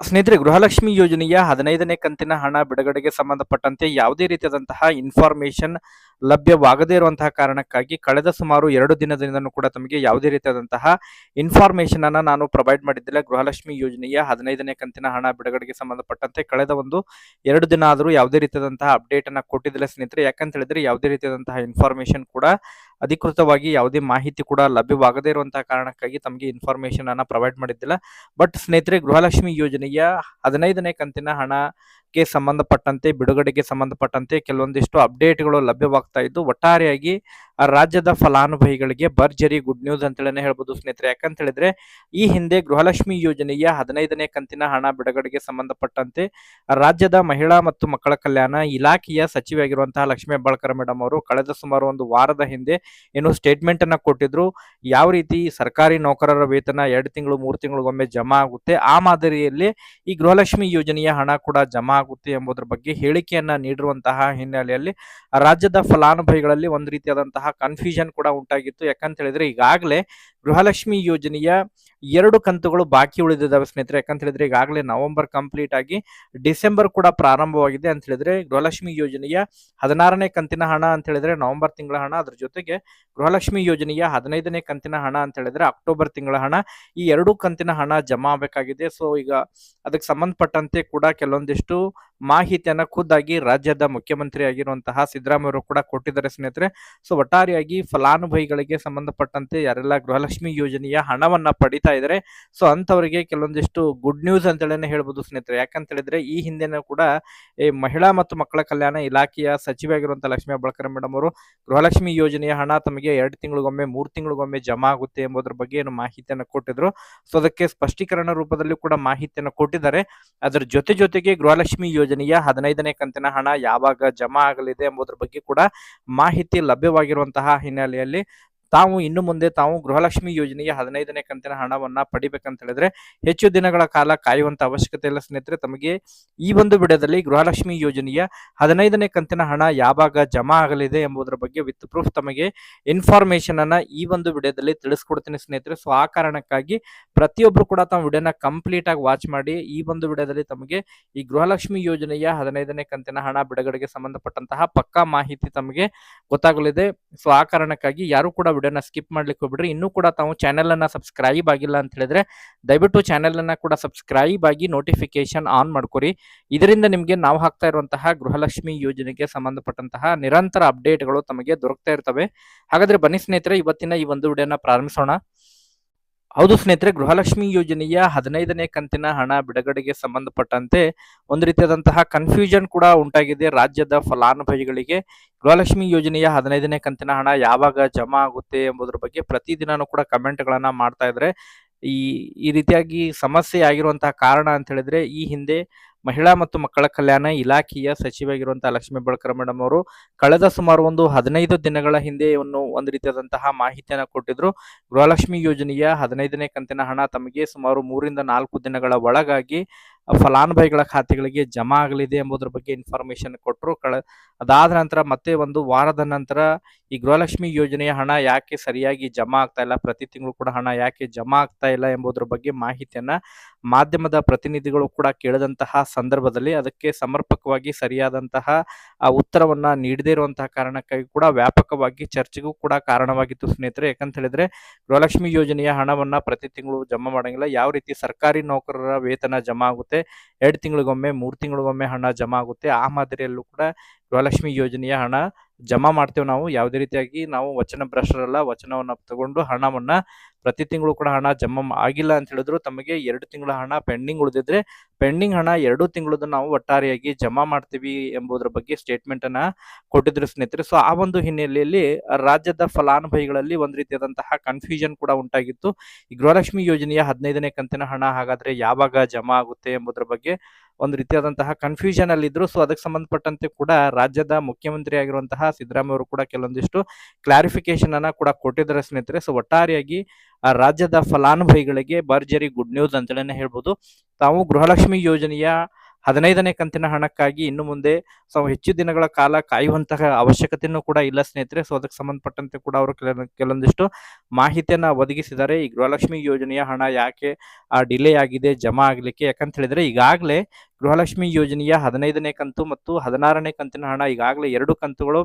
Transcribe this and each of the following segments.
ಸ್ನೇಹಿತರೆ, ಗೃಹಲಕ್ಷ್ಮಿ ಯೋಜನೆಯ ಹದಿನೈದನೇ ಕಂತಿನ ಹಣ ಬಿಡುಗಡೆಗೆ ಸಂಬಂಧಪಟ್ಟಂತೆ ಯಾವುದೇ ರೀತಿಯಾದಂತಹ ಇನ್ಫಾರ್ಮೇಶನ್ ಲಭ್ಯವಾಗದೇ ಇರುವಂತಹ ಕಾರಣಕ್ಕಾಗಿ ಕಳೆದ ಸುಮಾರು ಎರಡು ದಿನದಿಂದಲೂ ಕೂಡ ತಮಗೆ ಯಾವುದೇ ರೀತಿಯಾದಂತಹ ಇನ್ಫಾರ್ಮೇಶನ್ ಅನ್ನ ನಾನು ಪ್ರೊವೈಡ್ ಮಾಡಿದ್ದಿಲ್ಲ. ಗೃಹಲಕ್ಷ್ಮಿ ಯೋಜನೆಯ ಹದಿನೈದನೇ ಕಂತಿನ ಹಣ ಬಿಡುಗಡೆಗೆ ಸಂಬಂಧಪಟ್ಟಂತೆ ಕಳೆದ ಒಂದು ಎರಡು ದಿನ ಆದರೂ ಯಾವುದೇ ರೀತಿಯಾದಂತಹ ಅಪ್ಡೇಟ್ ಅನ್ನ ಕೊಟ್ಟಿದ್ದಿಲ್ಲ ಸ್ನೇಹಿತರೆ. ಯಾಕಂತ ಹೇಳಿದ್ರೆ, ಯಾವುದೇ ರೀತಿಯಾದಂತಹ ಇನ್ಫಾರ್ಮೇಶನ್ ಕೂಡ ಅಧಿಕೃತವಾಗಿ ಯಾವುದೇ ಮಾಹಿತಿ ಕೂಡ ಲಭ್ಯವಾಗದೇ ಇರುವಂತಹ ಕಾರಣಕ್ಕಾಗಿ ತಮಗೆ ಇನ್ಫಾರ್ಮೇಶನ್ ಅನ್ನ ಪ್ರೊವೈಡ್ ಮಾಡಿದ್ದಿಲ್ಲ. ಬಟ್ ಸ್ನೇಹಿತರೆ ಗೃಹಲಕ್ಷ್ಮಿ ಯೋಜನೆಯ ಹದಿನೈದನೇ ಕಂತಿನ ಹಣಕ್ಕೆ ಸಂಬಂಧಪಟ್ಟಂತೆ, ಬಿಡುಗಡೆಗೆ ಸಂಬಂಧಪಟ್ಟಂತೆ ಕೆಲವೊಂದಿಷ್ಟು ಅಪ್ಡೇಟ್ಗಳು ಲಭ್ಯವಾಗ್ತಾ ಇದ್ದು, ಒಟ್ಟಾರೆಯಾಗಿ ರಾಜ್ಯದ ಫಲಾನುಭವಿಗಳಿಗೆ ಭರ್ಜರಿ ಗುಡ್ ನ್ಯೂಸ್ ಅಂತೇಳಿ ಹೇಳ್ಬೋದು ಸ್ನೇಹಿತರೆ. ಯಾಕಂತ ಹೇಳಿದ್ರೆ ಈ ಹಿಂದೆ ಗೃಹಲಕ್ಷ್ಮಿ ಯೋಜನೆಯ ಹದಿನೈದನೇ ಕಂತಿನ ಹಣ ಬಿಡುಗಡೆಗೆ ಸಂಬಂಧಪಟ್ಟಂತೆ ರಾಜ್ಯದ ಮಹಿಳಾ ಮತ್ತು ಮಕ್ಕಳ ಕಲ್ಯಾಣ ಇಲಾಖೆಯ ಸಚಿವೆಯಾಗಿರುವಂತಹ ಲಕ್ಷ್ಮೀ ಹೆಬ್ಬಾಳ್ಕರ್ ಮೇಡಮ್ ಅವರು ಕಳೆದ ಸುಮಾರು ಒಂದು ವಾರದ ಹಿಂದೆ ಏನು ಸ್ಟೇಟ್ಮೆಂಟ್ ಅನ್ನ ಕೊಟ್ಟಿದ್ರು. ಯಾವ ರೀತಿ ಸರ್ಕಾರಿ ನೌಕರರ ವೇತನ ಎರಡು ತಿಂಗಳು, ಮೂರು ತಿಂಗಳಿಗೊಮ್ಮೆ ಜಮಾ ಆಗುತ್ತೆ, ಆ ಮಾದರಿಯಲ್ಲಿ ಈ ಗೃಹಲಕ್ಷ್ಮಿ ಯೋಜನೆಯ ಹಣ ಕೂಡ ಜಮಾ ಆಗುತ್ತೆ ಎಂಬುದರ ಬಗ್ಗೆ ಹೇಳಿಕೆಯನ್ನ ನೀಡಿರುವಂತಹ ಹಿನ್ನೆಲೆಯಲ್ಲಿ ರಾಜ್ಯದ ಫಲಾನುಭವಿಗಳಲ್ಲಿ ಒಂದು ರೀತಿಯಾದಂತಹ ಕನ್ಫ್ಯೂಷನ್ ಕೂಡ ಉಂಟಾಗಿತ್ತು. ಯಾಕಂತ ಹೇಳಿದ್ರೆ ಈಗಾಗಲೇ ಗೃಹಲಕ್ಷ್ಮಿ ಯೋಜನೆಯ ಎರಡು ಕಂತುಗಳು ಬಾಕಿ ಉಳಿದಿದ್ದಾವೆ ಸ್ನೇಹಿತರೆ. ಯಾಕಂತ ಹೇಳಿದ್ರೆ ಈಗಾಗಲೇ ನವೆಂಬರ್ ಕಂಪ್ಲೀಟ್ ಆಗಿ ಡಿಸೆಂಬರ್ ಕೂಡ ಪ್ರಾರಂಭವಾಗಿದೆ ಅಂತ ಹೇಳಿದ್ರೆ ಗೃಹಲಕ್ಷ್ಮಿ ಯೋಜನೆಯ ಹದಿನಾರನೇ ಕಂತಿನ ಹಣ ಅಂತ ಹೇಳಿದ್ರೆ ನವೆಂಬರ್ ತಿಂಗಳ ಹಣ. ಅದ್ರ ಜೊತೆಗೆ ಗೃಹಲಕ್ಷ್ಮಿ ಯೋಜನೆಯ ಹದಿನೈದನೇ ಕಂತಿನ ಹಣ ಅಂತ ಹೇಳಿದ್ರೆ ಅಕ್ಟೋಬರ್ ತಿಂಗಳ ಹಣ. ಈ ಎರಡು ಕಂತಿನ ಹಣ ಜಮಾ ಆಗಬೇಕಾಗಿದೆ. ಸೊ ಈಗ ಅದಕ್ಕೆ ಸಂಬಂಧಪಟ್ಟಂತೆ ಕೂಡ ಕೆಲವೊಂದಿಷ್ಟು ಮಾಹಿತಿಯನ್ನ ಖುದ್ದಾಗಿ ರಾಜ್ಯದ ಮುಖ್ಯಮಂತ್ರಿ ಆಗಿರುವಂತಹ ಸಿದ್ದರಾಮಯ್ಯ ಅವರು ಕೂಡ ಕೊಟ್ಟಿದ್ದಾರೆ ಸ್ನೇಹಿತರೆ. ಸೊ ಒಟ್ಟಾರೆಯಾಗಿ ಫಲಾನುಭವಿಗಳಿಗೆ ಸಂಬಂಧಪಟ್ಟಂತೆ ಯಾರೆಲ್ಲ ಗೃಹಲಕ್ಷ್ಮಿ ಯೋಜನೆಯ ಹಣವನ್ನ ಪಡಿತಾ ಇದ್ದಾರೆ ಸೊ ಅಂತವರಿಗೆ ಕೆಲವೊಂದಿಷ್ಟು ಗುಡ್ ನ್ಯೂಸ್ ಅಂತೇಳಿ ಹೇಳ್ಬೋದು ಸ್ನೇಹಿತರೆ. ಯಾಕಂತ ಹೇಳಿದ್ರೆ ಈ ಹಿಂದೆನೂ ಕೂಡ ಈ ಮಹಿಳಾ ಮತ್ತು ಮಕ್ಕಳ ಕಲ್ಯಾಣ ಇಲಾಖೆಯ ಸಚಿವೆಯಾಗಿರುವಂತಹ ಲಕ್ಷ್ಮೀ ಹೆಬ್ಬಾಳ್ಕರ್ ಮೇಡಮ್ ಅವರು ಗೃಹಲಕ್ಷ್ಮಿ ಯೋಜನೆಯ ಹಣ ತಮಗೆ ಎರಡು ತಿಂಗಳಿಗೊಮ್ಮೆ, ಮೂರು ತಿಂಗಳಿಗೊಮ್ಮೆ ಜಮಾ ಆಗುತ್ತೆ ಎಂಬುದರ ಬಗ್ಗೆ ಏನು ಮಾಹಿತಿಯನ್ನು ಕೊಟ್ಟಿದ್ರು. ಸೊ ಅದಕ್ಕೆ ಸ್ಪಷ್ಟೀಕರಣ ರೂಪದಲ್ಲಿ ಕೂಡ ಮಾಹಿತಿಯನ್ನು ಕೊಟ್ಟಿದ್ದಾರೆ. ಅದರ ಜೊತೆ ಜೊತೆಗೆ ಗೃಹಲಕ್ಷ್ಮಿ ಯೋಜನೆಯ ಹದಿನೈದನೇ ಕಂತಿನ ಹಣ ಯಾವಾಗ ಜಮಾ ಆಗಲಿದೆ ಎಂಬುದರ ಬಗ್ಗೆ ಕೂಡ ಮಾಹಿತಿ ಲಭ್ಯವಾಗಿರುವಂತಹ ಹಿನ್ನೆಲೆಯಲ್ಲಿ ತಾವು ಇನ್ನು ಮುಂದೆ ತಾವು ಗೃಹಲಕ್ಷ್ಮಿ ಯೋಜನೆಯ ಹದಿನೈದನೇ ಕಂತಿನ ಹಣವನ್ನ ಪಡಿಬೇಕಂತ ಹೇಳಿದ್ರೆ ಹೆಚ್ಚು ದಿನಗಳ ಕಾಲ ಕಾಯುವಂತ ಅವಶ್ಯಕತೆ ಇಲ್ಲ ಸ್ನೇಹಿತರೆ. ತಮಗೆ ಈ ಒಂದು ವಿಡಿಯೋದಲ್ಲಿ ಗೃಹಲಕ್ಷ್ಮಿ ಯೋಜನೆಯ ಹದಿನೈದನೇ ಕಂತಿನ ಹಣ ಯಾವಾಗ ಜಮಾ ಆಗಲಿದೆ ಎಂಬುದರ ಬಗ್ಗೆ ವಿತ್ ಪ್ರೂಫ್ ತಮಗೆ ಇನ್ಫಾರ್ಮೇಶನ್ ಅನ್ನ ಈ ಒಂದು ವಿಡಿಯೋದಲ್ಲಿ ತಿಳಿಸ್ಕೊಡ್ತೀನಿ ಸ್ನೇಹಿತರೆ. ಸೊ ಆ ಕಾರಣಕ್ಕಾಗಿ ಪ್ರತಿಯೊಬ್ರು ಕೂಡ ತಾವು ವಿಡಿಯೋನ ಕಂಪ್ಲೀಟ್ ಆಗಿ ವಾಚ್ ಮಾಡಿ ಈ ಒಂದು ವಿಡಿಯೋದಲ್ಲಿ ತಮಗೆ ಈ ಗೃಹಲಕ್ಷ್ಮಿ ಯೋಜನೆಯ ಹದಿನೈದನೇ ಕಂತಿನ ಹಣ ಬಿಡುಗಡೆಗೆ ಸಂಬಂಧಪಟ್ಟಂತಹ ಪಕ್ಕಾ ಮಾಹಿತಿ ತಮಗೆ ಗೊತ್ತಾಗಲಿದೆ. ಸೊ ಆ ಕಾರಣಕ್ಕಾಗಿ ಯಾರು ಕೂಡ ವಿಡಿಯೋನ ಸ್ಕಿಪ್ ಮಾಡ್ಲಿಕ್ಕೆ ಹೋಗ್ಬಿಡ್ರಿ. ಇನ್ನೂ ಕೂಡ ತಾವು ಚಾನೆಲ್ ಅನ್ನ ಸಬ್ಸ್ಕ್ರೈಬ್ ಆಗಿಲ್ಲ ಅಂತ ಹೇಳಿದ್ರೆ, ದಯವಿಟ್ಟು ಚಾನೆಲ್ ಅನ್ನ ಕೂಡ ಸಬ್ಸ್ಕ್ರೈಬ್ ಆಗಿ ನೋಟಿಫಿಕೇಶನ್ ಆನ್ ಮಾಡ್ಕೊರಿ. ಇದರಿಂದ ನಿಮಗೆ ನಾವು ಹಾಕ್ತಾ ಇರುವಂತಹ ಗೃಹಲಕ್ಷ್ಮಿ ಯೋಜನೆಗೆ ಸಂಬಂಧಪಟ್ಟಂತಹ ನಿರಂತರ ಅಪ್ಡೇಟ್ಗಳು ತಮಗೆ ದೊರಕ್ತಾ ಇರ್ತವೆ. ಹಾಗಾದ್ರೆ ಬನ್ನಿ ಸ್ನೇಹಿತರೆ, ಇವತ್ತಿನ ಈ ಒಂದು ವಿಡಿಯೋನ ಪ್ರಾರಂಭಿಸೋಣ. ಹೌದು ಸ್ನೇಹಿತರೆ, ಗೃಹಲಕ್ಷ್ಮಿ ಯೋಜನೆಯ ಹದಿನೈದನೇ ಕಂತಿನ ಹಣ ಬಿಡುಗಡೆಗೆ ಸಂಬಂಧಪಟ್ಟಂತೆ ಒಂದು ರೀತಿಯಾದಂತಹ ಕನ್ಫ್ಯೂಷನ್ ಕೂಡ ಉಂಟಾಗಿದೆ ರಾಜ್ಯದ ಫಲಾನುಭವಿಗಳಿಗೆ. ಗೃಹಲಕ್ಷ್ಮಿ ಯೋಜನೆಯ ಹದಿನೈದನೇ ಕಂತಿನ ಹಣ ಯಾವಾಗ ಜಮಾ ಆಗುತ್ತೆ ಎಂಬುದರ ಬಗ್ಗೆ ಪ್ರತಿದಿನನೂ ಕೂಡ ಕಮೆಂಟ್ಗಳನ್ನ ಮಾಡ್ತಾ ಇದ್ರೆ ಈ ಈ ರೀತಿಯಾಗಿ ಸಮಸ್ಯೆ ಆಗಿರುವಂತಹ ಕಾರಣ ಅಂತ ಹೇಳಿದ್ರೆ ಈ ಹಿಂದೆ ಮಹಿಳಾ ಮತ್ತು ಮಕ್ಕಳ ಕಲ್ಯಾಣ ಇಲಾಖೆಯ ಸಚಿವೆಯಾಗಿರುವಂತಹ ಲಕ್ಷ್ಮೀ ಬಳಕರ ಮೇಡಮ್ ಅವರು ಕಳೆದ ಸುಮಾರು ಒಂದು ಹದಿನೈದು ದಿನಗಳ ಹಿಂದೆ ಒಂದು ಒಂದು ರೀತಿಯಾದಂತಹ ಮಾಹಿತಿಯನ್ನು ಕೊಟ್ಟಿದ್ರು. ಗೃಹಲಕ್ಷ್ಮಿ ಯೋಜನೆಯ ಹದಿನೈದನೇ ಕಂತಿನ ಹಣ ತಮಗೆ ಸುಮಾರು ಮೂರಿಂದ ನಾಲ್ಕು ದಿನಗಳ ಒಳಗಾಗಿ ಫಲಾನುಭವಿಗಳ ಖಾತೆಗಳಿಗೆ ಜಮಾ ಆಗಲಿದೆ ಎಂಬುದರ ಬಗ್ಗೆ ಇನ್ಫಾರ್ಮೇಶನ್ ಕೊಟ್ಟರು ಕಳೆ, ಅದಾದ ನಂತರ ಮತ್ತೆ ಒಂದು ವಾರದ ನಂತರ ಈ ಗೃಹಲಕ್ಷ್ಮಿ ಯೋಜನೆಯ ಹಣ ಯಾಕೆ ಸರಿಯಾಗಿ ಜಮಾ ಆಗ್ತಾ ಇಲ್ಲ, ಪ್ರತಿ ತಿಂಗಳು ಕೂಡ ಹಣ ಯಾಕೆ ಜಮಾ ಆಗ್ತಾ ಇಲ್ಲ ಎಂಬುದರ ಬಗ್ಗೆ ಮಾಹಿತಿಯನ್ನ ಮಾಧ್ಯಮದ ಪ್ರತಿನಿಧಿಗಳು ಕೂಡ ಕೇಳಿದಂತಹ ಸಂದರ್ಭದಲ್ಲಿ ಅದಕ್ಕೆ ಸಮರ್ಪಕವಾಗಿ ಸರಿಯಾದಂತಹ ಉತ್ತರವನ್ನ ನೀಡದೇ ಇರುವಂತಹ ಕಾರಣಕ್ಕಾಗಿ ಕೂಡ ವ್ಯಾಪಕವಾಗಿ ಚರ್ಚೆಗೂ ಕೂಡ ಕಾರಣವಾಗಿತ್ತು ಸ್ನೇಹಿತರೆ. ಯಾಕಂತ ಹೇಳಿದ್ರೆ ಗೃಹಲಕ್ಷ್ಮಿ ಯೋಜನೆಯ ಹಣವನ್ನ ಪ್ರತಿ ತಿಂಗಳು ಜಮಾ ಮಾಡಂಗಿಲ್ಲ. ಯಾವ ರೀತಿ ಸರ್ಕಾರಿ ನೌಕರರ ವೇತನ ಜಮಾ ಆಗುತ್ತೆ ಎರಡು ತಿಂಗಳಿಗೊಮ್ಮೆ ಮೂರು ತಿಂಗಳಿಗೊಮ್ಮೆ ಹಣ ಜಮಾ ಆಗುತ್ತೆ. ಆ ಮಾದರಿಯಲ್ಲೂ ಕೂಡ ಗೃಹಲಕ್ಷ್ಮಿ ಯೋಜನೆಯ ಹಣ ಜಮಾ ಮಾಡ್ತೇವೆ ನಾವು. ಯಾವುದೇ ರೀತಿಯಾಗಿ ನಾವು ವಚನ ಭ್ರಷ್ಟರಲ್ಲ, ವಚನವನ್ನು ತಗೊಂಡು ಹಣವನ್ನ ಪ್ರತಿ ತಿಂಗಳು ಕೂಡ ಹಣ ಜಮಾ ಆಗಿಲ್ಲ ಅಂತ ಹೇಳಿದ್ರು. ತಮಗೆ ಎರಡು ತಿಂಗಳ ಹಣ ಪೆಂಡಿಂಗ್ ಉಳಿದಿದ್ರೆ ಪೆಂಡಿಂಗ್ ಹಣ ಎರಡು ತಿಂಗಳದ್ದು ನಾವು ಒಟ್ಟಾರೆಯಾಗಿ ಜಮಾ ಮಾಡ್ತೀವಿ ಎಂಬುದರ ಬಗ್ಗೆ ಸ್ಟೇಟ್ಮೆಂಟ್ ಅನ್ನ ಕೊಟ್ಟಿದ್ರು ಸ್ನೇಹಿತರೆ. ಸೊ ಆ ಒಂದು ಹಿನ್ನೆಲೆಯಲ್ಲಿ ರಾಜ್ಯದ ಫಲಾನುಭವಿಗಳಲ್ಲಿ ಒಂದು ರೀತಿಯಾದಂತಹ ಕನ್ಫ್ಯೂಷನ್ ಕೂಡ ಉಂಟಾಗಿತ್ತು. ಈ ಗೃಹಲಕ್ಷ್ಮಿ ಯೋಜನೆಯ ಹದಿನೈದನೇ ಕಂತಿನ ಹಣ ಹಾಗಾದ್ರೆ ಯಾವಾಗ ಜಮಾ ಆಗುತ್ತೆ ಎಂಬುದರ ಬಗ್ಗೆ ಒಂದು ರೀತಿಯಾದಂತಹ ಕನ್ಫ್ಯೂಷನ್ ಅಲ್ಲಿ ಇದ್ರು. ಸೊ ಅದಕ್ಕೆ ಸಂಬಂಧಪಟ್ಟಂತೆ ಕೂಡ ರಾಜ್ಯದ ಮುಖ್ಯಮಂತ್ರಿ ಆಗಿರುವಂತಹ ಸಿದ್ದರಾಮಯ್ಯ ಅವರು ಕೂಡ ಕೆಲವೊಂದಿಷ್ಟು ಕ್ಲಾರಿಫಿಕೇಶನ್ ಅನ್ನ ಕೂಡ ಕೊಟ್ಟಿದ್ದಾರೆ ಸ್ನೇಹಿತರೆ. ಸೊ ಒಟ್ಟಾರೆಯಾಗಿ ರಾಜ್ಯದ ಫಲಾನುಭವಿಗಳಿಗೆ ಭರ್ಜರಿ ಗುಡ್ ನ್ಯೂಸ್ ಅಂತಲೇ ಹೇಳ್ಬೋದು. ತಾವು ಗೃಹಲಕ್ಷ್ಮಿ ಯೋಜನೆಯ ಹದಿನೈದನೇ ಕಂತಿನ ಹಣಕ್ಕಾಗಿ ಇನ್ನು ಮುಂದೆ ಸೊ ಹೆಚ್ಚು ದಿನಗಳ ಕಾಲ ಕಾಯುವಂತಹ ಅವಶ್ಯಕತೆಯೂ ಕೂಡ ಇಲ್ಲ ಸ್ನೇಹಿತರೆ. ಸೊ ಅದಕ್ಕೆ ಸಂಬಂಧಪಟ್ಟಂತೆ ಕೂಡ ಅವರು ಕೆಲ, ಕೆಲವೊಂದಿಷ್ಟು ಮಾಹಿತಿಯನ್ನ ಒದಗಿಸಿದ್ದಾರೆ. ಈ ಗೃಹಲಕ್ಷ್ಮಿ ಯೋಜನೆಯ ಹಣ ಯಾಕೆ ಡಿಲೇ ಆಗಿದೆ, ಜಮಾ ಆಗಲಿಕ್ಕೆ? ಯಾಕಂತ ಹೇಳಿದ್ರೆ ಈಗಾಗಲೇ ಗೃಹಲಕ್ಷ್ಮಿ ಯೋಜನೆಯ ಹದಿನೈದನೇ ಕಂತು ಮತ್ತು ಹದಿನಾರನೇ ಕಂತಿನ ಹಣ, ಈಗಾಗಲೇ ಎರಡು ಕಂತುಗಳು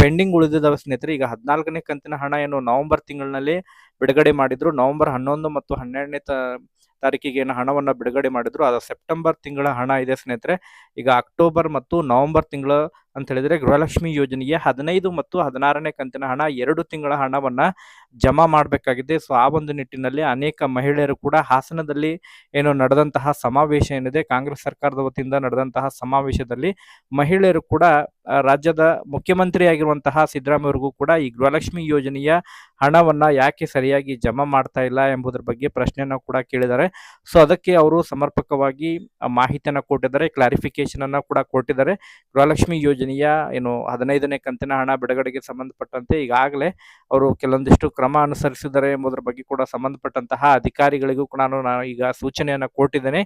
ಪೆಂಡಿಂಗ್ ಉಳಿದಿದ್ದಾವೆ ಸ್ನೇಹಿತರೆ. ಈಗ ಹದಿನಾಲ್ಕನೇ ಕಂತಿನ ಹಣ ಏನು ನವೆಂಬರ್ ತಿಂಗಳಿನಲ್ಲಿ ಬಿಡುಗಡೆ ಮಾಡಿದ್ರು. ನವೆಂಬರ್ ಹನ್ನೊಂದು ಮತ್ತು ಹನ್ನೆರಡನೇ ತ ತಾರೀಕಿಗೆ ಏನು ಹಣವನ್ನು ಬಿಡುಗಡೆ ಮಾಡಿದ್ರು. ಅದು ಸೆಪ್ಟೆಂಬರ್ ತಿಂಗಳ ಹಣ ಇದೆ ಸ್ನೇಹಿತರೆ. ಈಗ ಅಕ್ಟೋಬರ್ ಮತ್ತು ನವೆಂಬರ್ ತಿಂಗಳ ಅಂತ ಹೇಳಿದ್ರೆ ಗೃಹಲಕ್ಷ್ಮಿ ಯೋಜನೆಗೆ ಹದಿನೈದು ಮತ್ತು ಹದಿನಾರನೇ ಕಂತಿನ ಹಣ ಎರಡು ತಿಂಗಳ ಹಣವನ್ನ ಜಮಾ ಮಾಡಬೇಕಾಗಿದೆ. ಸೊ, ಆ ಒಂದು ನಿಟ್ಟಿನಲ್ಲಿ ಅನೇಕ ಮಹಿಳೆಯರು ಕೂಡ ಹಾಸನದಲ್ಲಿ ಏನು ನಡೆದಂತಹ ಸಮಾವೇಶ ಏನಿದೆ, ಕಾಂಗ್ರೆಸ್ ಸರ್ಕಾರದ ವತಿಯಿಂದ ನಡೆದಂತಹ ಸಮಾವೇಶದಲ್ಲಿ ಮಹಿಳೆಯರು ಕೂಡ ರಾಜ್ಯದ ಮುಖ್ಯಮಂತ್ರಿ ಆಗಿರುವಂತಹ ಸಿದ್ದರಾಮಯ್ಯವರಿಗೂ ಕೂಡ ಈ ಗೃಹಲಕ್ಷ್ಮಿ ಯೋಜನೆಯ ಹಣವನ್ನ ಯಾಕೆ ಸರಿಯಾಗಿ ಜಮಾ ಮಾಡ್ತಾ ಇಲ್ಲ ಎಂಬುದರ ಬಗ್ಗೆ ಪ್ರಶ್ನೆಯನ್ನ ಕೂಡ ಕೇಳಿದ್ದಾರೆ. ಸೊ, ಅದಕ್ಕೆ ಅವರು ಸಮರ್ಪಕವಾಗಿ ಮಾಹಿತಿಯನ್ನು ಕೊಟ್ಟಿದ್ದಾರೆ ಕ್ಲಾರಿಫಿಕೇಶನ್ ಅನ್ನ ಕೂಡ ಕೊಟ್ಟಿದ್ದಾರೆ. ಗೃಹಲಕ್ಷ್ಮಿ ಯೋಜನೆಯ ಏನು ಹದಿನೈದನೇ ಕಂತಿನ ಹಣ ಬಿಡುಗಡೆಗೆ ಸಂಬಂಧಪಟ್ಟಂತೆ ಈಗಾಗಲೇ ಅವರು ಕೆಲವೊಂದಿಷ್ಟು ಕ್ರಮ ಅನುಸರಿಸಿದ್ದಾರೆ ಎಂಬುದರ ಬಗ್ಗೆ ಕೂಡ ಸಂಬಂಧಪಟ್ಟಂತಹ ಅಧಿಕಾರಿಗಳಿಗೂ ಕೂಡ ನಾನು ಈಗ ಸೂಚನೆಯನ್ನು ಕೊಟ್ಟಿದ್ದೇನೆ.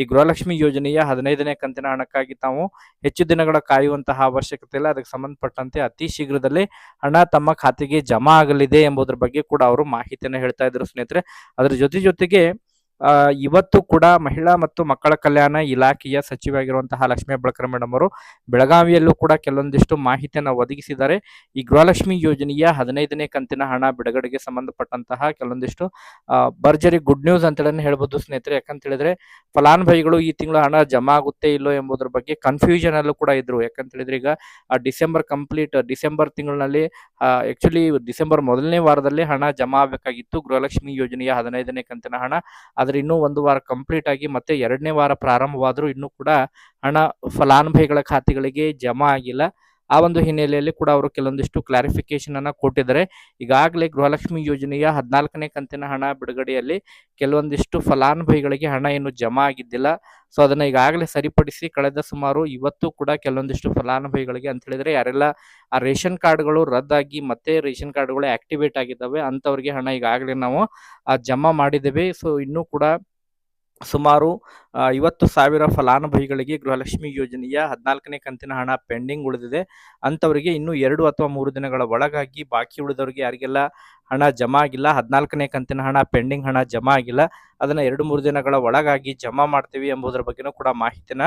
ಈ ಗೃಹಲಕ್ಷ್ಮಿ ಯೋಜನೆಯ ಹದಿನೈದನೇ ಕಂತಿನ ಹಣಕ್ಕಾಗಿ ತಾವು ಹೆಚ್ಚು ದಿನಗಳ ಕಾಯುವಂತಹ ಅವಶ್ಯಕತೆ ಇಲ್ಲ. ಅದಕ್ಕೆ ಸಂಬಂಧಪಟ್ಟಂತೆ ಅತಿ ಶೀಘ್ರದಲ್ಲೇ ಹಣ ತಮ್ಮ ಖಾತೆಗೆ ಜಮಾ ಆಗಲಿದೆ ಎಂಬುದರ ಬಗ್ಗೆ ಕೂಡ ಅವರು ಮಾಹಿತಿಯನ್ನು ಹೇಳ್ತಾ ಇದ್ರು ಸ್ನೇಹಿತರೆ. ಅದರ ಜೊತೆ ಜೊತೆಗೆ ಇವತ್ತು ಕೂಡ ಮಹಿಳಾ ಮತ್ತು ಮಕ್ಕಳ ಕಲ್ಯಾಣ ಇಲಾಖೆಯ ಸಚಿವರಾಗಿರುವಂತಹ ಲಕ್ಷ್ಮೀ ಹೆಬ್ಬಾಳ್ಕರ್ ಮೇಡಮ್ ಅವರು ಬೆಳಗಾವಿಯಲ್ಲೂ ಕೂಡ ಕೆಲವೊಂದಿಷ್ಟು ಮಾಹಿತಿಯನ್ನು ಒದಗಿಸಿದ್ದಾರೆ. ಈ ಗೃಹಲಕ್ಷ್ಮಿ ಯೋಜನೆಯ ಹದಿನೈದನೇ ಕಂತಿನ ಹಣ ಬಿಡುಗಡೆಗೆ ಸಂಬಂಧಪಟ್ಟಂತಹ ಕೆಲವೊಂದಿಷ್ಟು ಭರ್ಜರಿ ಗುಡ್ ನ್ಯೂಸ್ ಅಂತೇಳಿ ಹೇಳ್ಬೋದು ಸ್ನೇಹಿತರೆ. ಯಾಕಂತ ಹೇಳಿದ್ರೆ ಫಲಾನುಭವಿಗಳು ಈ ತಿಂಗಳ ಹಣ ಜಮಾ ಆಗುತ್ತೆ ಇಲ್ಲೋ ಎಂಬುದರ ಬಗ್ಗೆ ಕನ್ಫ್ಯೂಷನ್ ಅಲ್ಲೂ ಕೂಡ ಇದ್ರು. ಯಾಕಂತ ಹೇಳಿದ್ರೆ ಈಗ ಡಿಸೆಂಬರ್ ಕಂಪ್ಲೀಟ್ ಡಿಸೆಂಬರ್ ತಿಂಗಳಿನಲ್ಲಿ ಆಕ್ಚುಲಿ ಡಿಸೆಂಬರ್ ಮೊದಲನೇ ವಾರದಲ್ಲಿ ಹಣ ಜಮಾ ಆಗಬೇಕಾಗಿತ್ತು. ಗೃಹಲಕ್ಷ್ಮಿ ಯೋಜನೆಯ ಹದಿನೈದನೇ ಕಂತಿನ ಹಣ. ಆದ್ರೆ ಇನ್ನೂ ಒಂದು ವಾರ ಕಂಪ್ಲೀಟ್ ಆಗಿ ಮತ್ತೆ ಎರಡನೇ ವಾರ ಪ್ರಾರಂಭವಾದರೂ ಇನ್ನೂ ಕೂಡ ಹಣ ಫಲಾನುಭವಿಗಳ ಖಾತೆಗಳಿಗೆ ಜಮಾ ಆಗಿಲ್ಲ. ಆ ಒಂದು ಹಿನ್ನೆಲೆಯಲ್ಲಿ ಕೂಡ ಅವರು ಕೆಲವೊಂದಿಷ್ಟು ಕ್ಲಾರಿಫಿಕೇಶನ್ ಅನ್ನ ಕೊಟ್ಟಿದ್ದಾರೆ. ಈಗಾಗಲೇ ಗೃಹಲಕ್ಷ್ಮಿ ಯೋಜನೆಯ ಹದಿನಾಲ್ಕನೇ ಕಂತಿನ ಹಣ ಬಿಡುಗಡೆಯಲ್ಲಿ ಕೆಲವೊಂದಿಷ್ಟು ಫಲಾನುಭವಿಗಳಿಗೆ ಹಣ ಏನು ಜಮಾ ಆಗಿದ್ದಿಲ್ಲ. ಸೊ ಅದನ್ನ ಈಗಾಗಲೇ ಸರಿಪಡಿಸಿ ಕಳೆದ ಸುಮಾರು ಇವತ್ತು ಕೂಡ ಕೆಲವೊಂದಿಷ್ಟು ಫಲಾನುಭವಿಗಳಿಗೆ ಅಂತ ಹೇಳಿದ್ರೆ ಯಾರೆಲ್ಲ ಆ ರೇಷನ್ ಕಾರ್ಡ್ಗಳು ರದ್ದಾಗಿ ಮತ್ತೆ ರೇಷನ್ ಕಾರ್ಡ್ಗಳು ಆಕ್ಟಿವೇಟ್ ಆಗಿದ್ದಾವೆ ಅಂತವ್ರಿಗೆ ಹಣ ಈಗಾಗಲೇ ನಾವು ಜಮಾ ಮಾಡಿದ್ದೇವೆ. ಸೊ ಇನ್ನೂ ಕೂಡ ಸುಮಾರು ಆ, ಐವತ್ತು ಸಾವಿರ ಫಲಾನುಭವಿಗಳಿಗೆ ಗೃಹಲಕ್ಷ್ಮಿ ಯೋಜನೆಯ ಹದಿನಾಲ್ಕನೇ ಕಂತಿನ ಹಣ ಪೆಂಡಿಂಗ್ ಉಳಿದಿದೆ. ಅಂಥವರಿಗೆ ಇನ್ನೂ ಎರಡು ಅಥವಾ ಮೂರು ದಿನಗಳ ಒಳಗಾಗಿ ಬಾಕಿ ಉಳಿದವರಿಗೆ ಯಾರಿಗೆಲ್ಲ ಹಣ ಜಮಾ ಆಗಿಲ್ಲ ಹದಿನಾಲ್ಕನೇ ಕಂತಿನ ಹಣ ಪೆಂಡಿಂಗ್ ಹಣ ಜಮಾ ಆಗಿಲ್ಲ ಅದನ್ನು ಎರಡು ಮೂರು ದಿನಗಳ ಒಳಗಾಗಿ ಜಮಾ ಮಾಡ್ತೀವಿ ಎಂಬುದರ ಬಗ್ಗೆನೂ ಕೂಡ ಮಾಹಿತಿನ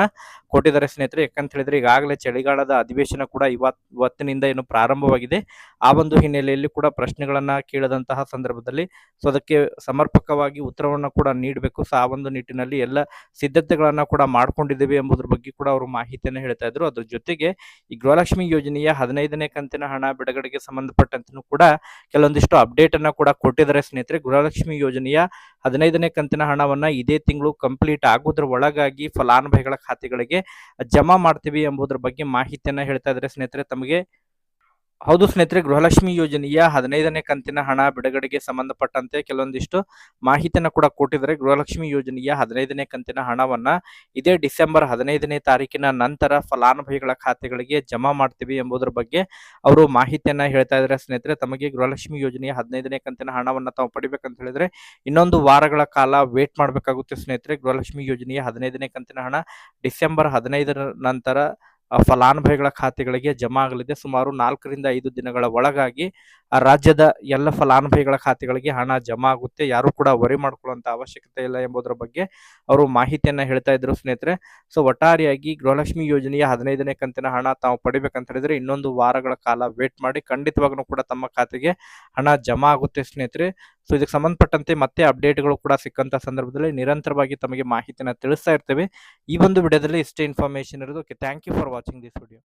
ಕೊಟ್ಟಿದ್ದಾರೆ ಸ್ನೇಹಿತರೆ. ಯಾಕಂತ ಹೇಳಿದ್ರೆ ಈಗಾಗಲೇ ಚಳಿಗಾಲದ ಅಧಿವೇಶನ ಕೂಡ ಇವತ್ ಇವತ್ತಿನಿಂದ ಏನು ಪ್ರಾರಂಭವಾಗಿದೆ. ಆ ಒಂದು ಹಿನ್ನೆಲೆಯಲ್ಲಿ ಕೂಡ ಪ್ರಶ್ನೆಗಳನ್ನು ಕೇಳದಂತಹ ಸಂದರ್ಭದಲ್ಲಿ ಸೊ ಅದಕ್ಕೆ ಸಮರ್ಪಕವಾಗಿ ಉತ್ತರವನ್ನು ಕೂಡ ನೀಡಬೇಕು. ಸೊ ಆ ಒಂದು ನಿಟ್ಟಿನಲ್ಲಿ ಎಲ್ಲ ಸಿದ್ಧತೆಗಳನ್ನ ಕೂಡ ಮಾಡ್ಕೊಂಡಿದ್ದೇವೆ ಎಂಬುದ್ರ ಬಗ್ಗೆ ಕೂಡ ಅವರು ಮಾಹಿತಿಯನ್ನು ಹೇಳ್ತಾ ಇದ್ರು. ಅದ್ರ ಜೊತೆಗೆ ಈ ಗೃಹಲಕ್ಷ್ಮಿ ಯೋಜನೆಯ ಹದಿನೈದನೇ ಕಂತಿನ ಹಣ ಬಿಡುಗಡೆಗೆ ಸಂಬಂಧಪಟ್ಟಂತೂ ಕೂಡ ಕೆಲವೊಂದಿಷ್ಟು ಅಪ್ಡೇಟ್ ಅನ್ನ ಕೂಡ ಕೊಟ್ಟಿದ್ದಾರೆ ಸ್ನೇಹಿತರೆ. ಗೃಹಲಕ್ಷ್ಮಿ ಯೋಜನೆಯ ಹದಿನೈದನೇ ಕಂತಿನ ಹಣವನ್ನ ಇದೇ ತಿಂಗಳು ಕಂಪ್ಲೀಟ್ ಆಗೋದ್ರ ಒಳಗಾಗಿ ಫಲಾನುಭವಿಗಳ ಖಾತೆಗಳಿಗೆ ಜಮಾ ಮಾಡ್ತೀವಿ ಎಂಬುದರ ಬಗ್ಗೆ ಮಾಹಿತಿಯನ್ನ ಹೇಳ್ತಾ ಇದ್ದಾರೆ ಸ್ನೇಹಿತರೆ. ತಮಗೆ ಹೌದು ಸ್ನೇಹಿತರೆ, ಗೃಹಲಕ್ಷ್ಮಿ ಯೋಜನೆಯ ಹದಿನೈದನೇ ಕಂತಿನ ಹಣ ಬಿಡುಗಡೆಗೆ ಸಂಬಂಧಪಟ್ಟಂತೆ ಕೆಲವೊಂದಿಷ್ಟು ಮಾಹಿತಿಯನ್ನ ಕೂಡ ಕೊಟ್ಟಿದ್ದಾರೆ. ಗೃಹಲಕ್ಷ್ಮಿ ಯೋಜನೆಯ ಹದಿನೈದನೇ ಕಂತಿನ ಹಣವನ್ನ ಇದೇ ಡಿಸೆಂಬರ್ ಹದಿನೈದನೇ ತಾರೀಕಿನ ನಂತರ ಫಲಾನುಭವಿಗಳ ಖಾತೆಗಳಿಗೆ ಜಮಾ ಮಾಡ್ತೀವಿ ಎಂಬುದರ ಬಗ್ಗೆ ಅವರು ಮಾಹಿತಿಯನ್ನ ಹೇಳ್ತಾ ಇದ್ದಾರೆ ಸ್ನೇಹಿತರೆ. ತಮಗೆ ಗೃಹಲಕ್ಷ್ಮಿ ಯೋಜನೆಯ ಹದಿನೈದನೇ ಕಂತಿನ ಹಣವನ್ನ ತಾವು ಪಡಿಬೇಕಂತ ಹೇಳಿದ್ರೆ ಇನ್ನೊಂದು ವಾರಗಳ ಕಾಲ ವೇಟ್ ಮಾಡಬೇಕಾಗುತ್ತೆ ಸ್ನೇಹಿತರೆ. ಗೃಹಲಕ್ಷ್ಮಿ ಯೋಜನೆಯ ಹದಿನೈದನೇ ಕಂತಿನ ಹಣ ಡಿಸೆಂಬರ್ ಹದಿನೈದರ ನಂತರ ಫಲಾನುಭವಿಗಳ ಖಾತೆಗಳಿಗೆ ಜಮಾ ಆಗಲಿದೆ. ಸುಮಾರು ನಾಲ್ಕರಿಂದ ಐದು ದಿನಗಳ ಒಳಗಾಗಿ ಆ ರಾಜ್ಯದ ಎಲ್ಲ ಫಲಾನುಭವಿಗಳ ಖಾತೆಗಳಿಗೆ ಹಣ ಜಮಾ ಆಗುತ್ತೆ. ಯಾರು ಕೂಡ ವರಿ ಮಾಡ್ಕೊಳ್ಳುವಂತ ಅವಶ್ಯಕತೆ ಇಲ್ಲ ಎಂಬುದರ ಬಗ್ಗೆ ಅವರು ಮಾಹಿತಿಯನ್ನ ಹೇಳ್ತಾ ಇದ್ರು ಸ್ನೇಹಿತರೆ. ಸೊ ಒಟ್ಟಾರೆಯಾಗಿ ಗೃಹಲಕ್ಷ್ಮಿ ಯೋಜನೆಯ ಹದಿನೈದನೇ ಕಂತಿನ ಹಣ ತಾವು ಪಡಿಬೇಕಂತ ಹೇಳಿದ್ರೆ ಇನ್ನೊಂದು ವಾರಗಳ ಕಾಲ ವೇಟ್ ಮಾಡಿ ಖಂಡಿತವಾಗ್ಲೂ ಕೂಡ ತಮ್ಮ ಖಾತೆಗೆ ಹಣ ಜಮಾ ಆಗುತ್ತೆ ಸ್ನೇಹಿತರೆ. ಸೊ ಇದಕ್ಕೆ ಸಂಬಂಧಪಟ್ಟಂತೆ ಮತ್ತೆ ಅಪ್ಡೇಟ್ಗಳು ಕೂಡ ಸಿಕ್ಕಂತ ಸಂದರ್ಭದಲ್ಲಿ ನಿರಂತರವಾಗಿ ತಮಗೆ ಮಾಹಿತಿಯನ್ನು ತಿಳಿಸ್ತಾ ಇರ್ತೇವೆ. ಈ ಒಂದು ವಿಡಿಯೋದಲ್ಲಿ ಇಷ್ಟೇ ಇನ್ಫಾರ್ಮೇಶನ್ ಇರೋದು. Okay thank you for watching this video